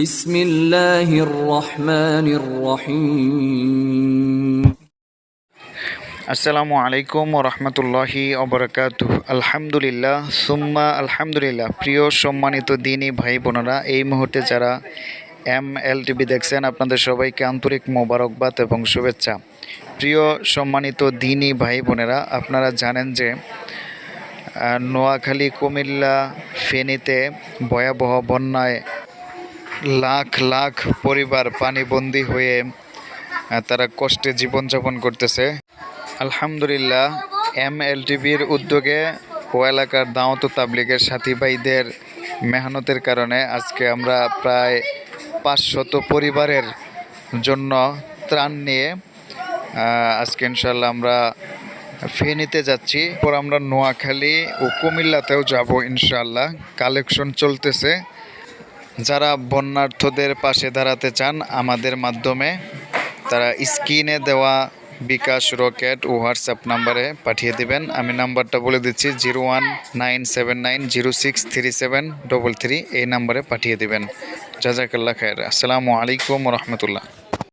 বিসমিল্লাহির রহমানির আসসালামু আলাইকুম রহমতুল্লাহি অবরাকাত আলহামদুলিল্লাহ, সুম্মা আলহামদুলিল্লাহ। প্রিয় সম্মানিত দিনী ভাই বোনেরা, এই মুহূর্তে যারা এম এল টিভি দেখছেন, আপনাদের সবাইকে আন্তরিক মোবারকবাদ এবং শুভেচ্ছা। প্রিয় সম্মানিত দিনী ভাই বোনেরা, আপনারা জানেন যে নোয়াখালী কুমিল্লা ফেনীতে ভয়াবহ বন্যায় লাখ লাখ পরিবার পানিবন্দী হয়ে তারা কষ্টে জীবনযাপন করতেছে। আলহামদুলিল্লাহ এম এল টিভির উদ্যোগে ও এলাকার দাওয়াত তাবলিগের সাথী ভাইদের মেহনতের কারণে আজকে আমরা প্রায় পাঁচশত পরিবারের জন্য ত্রাণ নিয়ে আজকে ইনশাল্লাহ আমরা ফেনীতে যাচ্ছি। পর আমরা নোয়াখালী ও কুমিল্লাতেও যাব ইনশাল্লাহ কালেকশন চলতেছে। যারা বন্যার্থদের পাশে দাঁড়াতে চান, আমাদের মাধ্যমে তারা স্ক্রিনে দেওয়া বিকাশ রকেট ও হোয়াটসঅ্যাপ নাম্বারে পাঠিয়ে দিবেন। আমি নাম্বারটা বলে দিচ্ছি, zero one nine seven nine zero six three seven double three এই নাম্বারে পাঠিয়ে দিবেন। জাজাকাল্লা খায়ের আসসালামু আলাইকুম রহমতুল্লাহ।